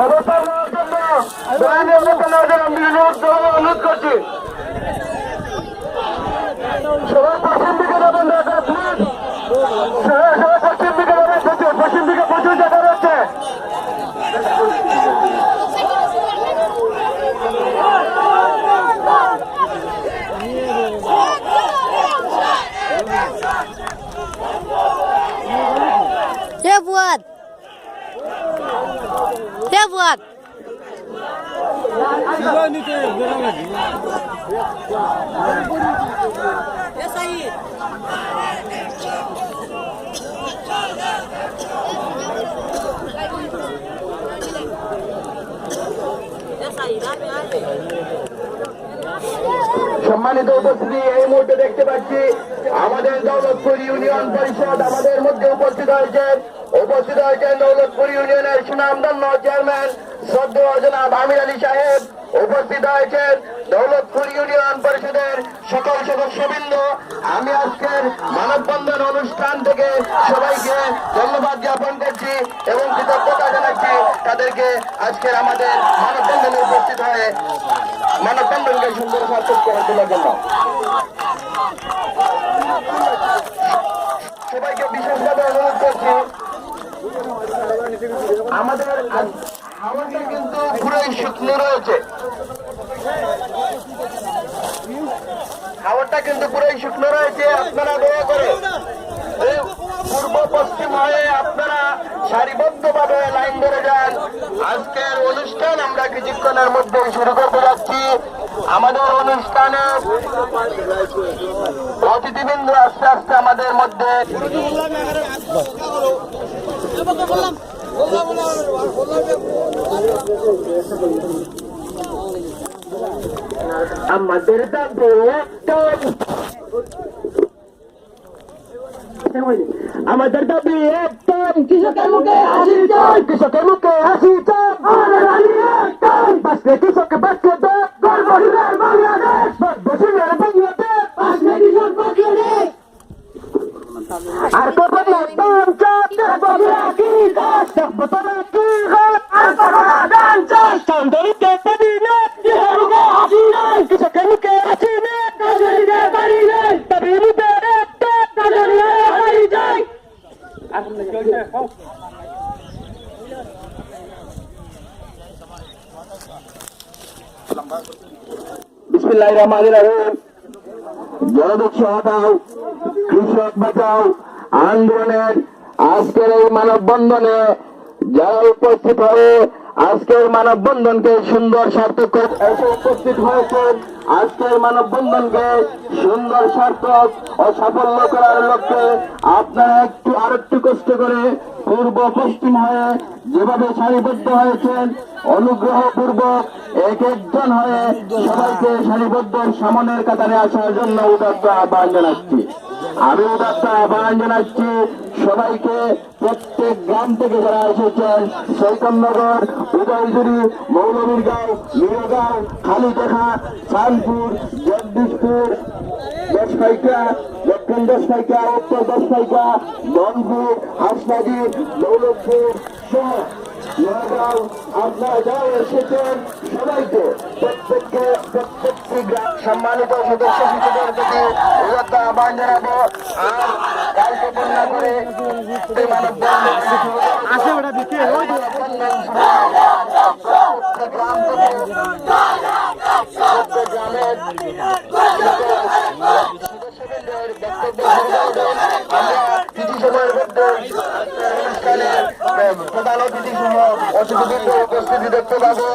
অবসর নেওয়ার জন্য দলীয় নেতা নেওয়ার জন্য সবাই হে বুয়াদ সম্মানিত উপস্থিতি, এই মুহূর্তে দেখতে পাচ্ছি আমাদের দৌলতপুর ইউনিয়ন পরিষদ আমাদের মধ্যে উপস্থিত হয়েছেন উপস্থিত হয়েছেন দৌলতপুর ইউনিয়নের সুনামধন্য চেয়ারম্যান শ্রদ্ধেয় জনাব আমির আলী সাহেব। উপস্থিত হয়েছেন দৌলতপুর ইউনিয়ন পরিষদের সকল সদস্যবৃন্দ। আমি আজকের মানববন্ধন অনুষ্ঠান থেকে সবাইকে ধন্যবাদ জ্ঞাপন করছি এবং কৃতজ্ঞতা জানাচ্ছি তাদেরকে আজকের আমাদের মানববন্ধনে উপস্থিত হয়ে মানববন্ধনকে সুন্দর সার্থক করে তোলার জন্য সবাইকে বিশেষভাবে অনুরোধ করছি আমাদের কিন্তু পুরোই শুকনো রয়েছে। কিন্তু পুরোই শুকনো রয়েছে, আপনারা দয়া করে পূর্ব পশ্চিম হয়ে আপনারা সারিবদ্ধভাবে লাইন ধরে যান। আজকের অনুষ্ঠান আমরা কিছুক্ষণের মধ্যে শুরু করতে যাচ্ছি। আমাদের অনুষ্ঠানে অতিথিবৃন্দ আস্তে আস্তে আমাদের মধ্যে আমাদের দাবি একটাই। আমাদের দাবি একদম কৃষকের মুখে হাসি চাই। কৃষকের মুখে হাসি চাই। বাঁচলে কৃষক বাঁচলে বিসমিল্লাহির রহমানির রহিম। জনদুঃখ হটাও কৃষক বাঁচাও। আজকের এই মানববন্ধনে উপস্থিত হয়ে আজকের মানববন্ধনকে সুন্দর সার্থক এসে উপস্থিত হয়েছেন। আজকের মানববন্ধনকে সুন্দর সার্থক ও সাফল্য করার লক্ষ্যে আপনারা একটু আর একটু কষ্ট করে পূর্ব পশ্চিম হয়ে যেভাবে সারিবদ্ধ হয়েছেন অনুগ্রহ পূর্বক এক একজন হয়ে সবাইকে সারিবদ্ধ সামনের কাতারে আসার জন্য উদাত্ত আহ্বান জানাচ্ছি। আমি উদাত্ত আহ্বান জানাচ্ছি সবাইকে প্রত্যেক গ্রাম থেকে যারা এসেছেন চৈতন্যগর উদয়গুড়ি মৌলবীরগাঁও মিরগাঁও খালিদেখা চাঁদপুর জগদীশপুর, দশপাইকা দক্ষিণ দশ পাইকা উত্তর দশপাইকা রংপুর হাসনাজি দৌলতপুর, সহ। আপনারা যারা এসেছেন সবাইকে প্রত্যেককে প্রত্যেকটি সম্মানিত সদস্য শিশুদের প্রতি উদাত্ত আহ্বান জানাব আর কালকে বন্যা করে। আসে ওটা দিতে আমরা কিছু সময়ের মধ্যে প্রধান অতিথি সহ অতিথিবৃন্দ উপস্থিতি দেখতে পাবো।